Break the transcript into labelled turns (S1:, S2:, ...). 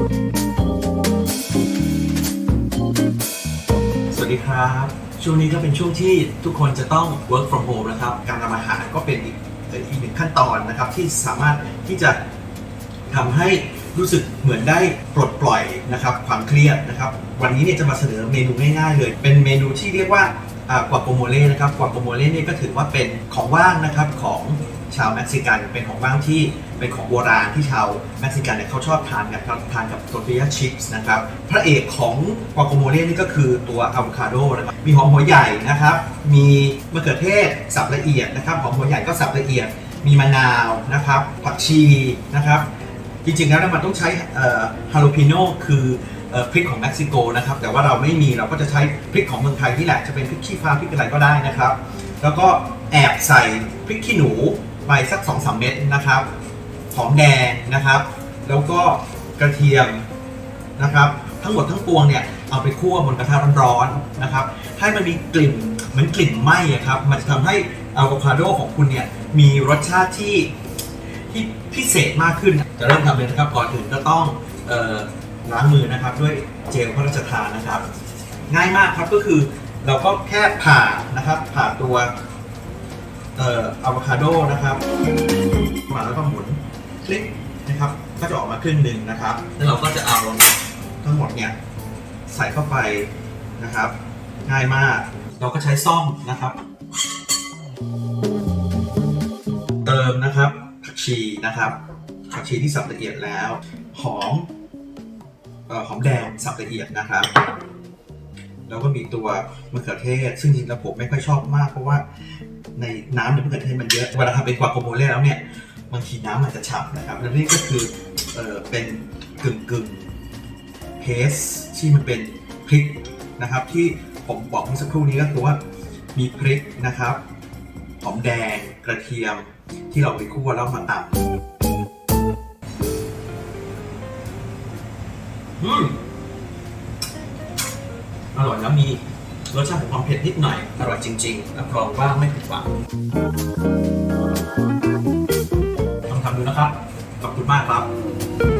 S1: สวัสดีครับ ช่วงนี้ก็เป็นช่วงที่ทุกคนจะต้อง work from home นะครับ การทำอาหารก็เป็นอีกอีกหนึ่งขั้นตอนนะครับ ที่สามารถที่จะทำให้รู้สึกเหมือนได้ปลดปล่อยนะครับความเครียดนะครับ วันนี้เนี่ยจะมาเสนอเมนูง่ายๆเลย เป็นเมนูที่เรียกว่ากวาโกโมเล่นะครับกวาโกโมเล่เนี่ยก็ถือว่าเป็นของว่างนะครับของ ชาวเม็กซิกันเป็นของว่างที่เป็นของโบราณที่ชาวเม็กซิกันเนี่ยเขาชอบทานกับทานกับโตติยาชิพส์นะครับพระเอกของกวาโกโมเล่นี่ก็คือตัวอะโวคาโดนะครับมีหอมหัวใหญ่นะครับ มีมะเขือเทศสับละเอียดนะครับหอมหัวใหญ่ก็สับละเอียด มีมะนาวนะครับผักชีนะครับจริงๆแล้วเนี่ยมันต้องใช้ฮาโลพิโนคืออพริกของเม็กซิโกนะครับแต่ว่าเราไม่มีเราก็จะใช้พริกของเมืองไทยนี่แหละจะเป็นพริกขี้ฟ้าพริกอะไรก็ได้นะครับ แล้วก็แอบใส่พริกขี้หนู ไปสัก2อสเม็ดนะครับหอมแดงนะครับ แล้วก็กระเทียมนะครับ ทั้งหมดทั้งปวงเนี่ยเอาไปคั่วบนกระทะร้อนๆนะครับ ให้มันมีกลิ่นเหมือนกลิ่นไหม้ครับ มันจะทำให้อะโวคาโดของคุณเนี่ยมีรสชาติที่ที่พิเศษมากขึ้น จะเริ่มทำเลยนะครับก่อนอื่นก็ต้องออล้างมือนะครับด้วยเจลพระราชทานนะครับ ง่ายมากครับก็คือเราก็แค่ผ่านะครับผ่าตัว เอ่ออะโวคาโดนะครับมาแล้วก็หมุนคลิกนะครับก็จะออกมาครึ่งหนึ่งนะครับ แล้วเราก็จะเอาทั้งหมดเนี่ยใส่เข้าไปนะครับ ง่ายมาก เราก็ใช้ซ่อมนะครับ เติมนะครับผักชีนะครับผักชีที่สับละเอียดแล้วหอมออหอมแดงสับละเอียดนะครับ แล้วก็มีตัวมะเขือเทศ ซึ่งจริงๆแล้วผมไม่ค่อยชอบมาก เพราะว่าในน้ำในมะเขือเทศมันเยอะ เวลาทำเป็นกวาโกโมเล่แล้วเนี่ยบางทีน้ำมันจะฉ่ำนะครับ แล้วนี่ก็คือเออเป็นกึ่งกึ่งเพสที่มันเป็นพริกนะครับ ที่ผมบอกเมื่อสักครู่นี้ก็คือว่ามีพริกนะครับหอมแดงกระเทียมที่เราไปคั่วแล้วมาตำอืม อร่อยแล้วมีรสชาติของความเผ็ดนิดหน่อย อร่อยจริงๆรับรองว่าไม่ผิดหวังลองทำดูนะครับ ขอบคุณมากครับ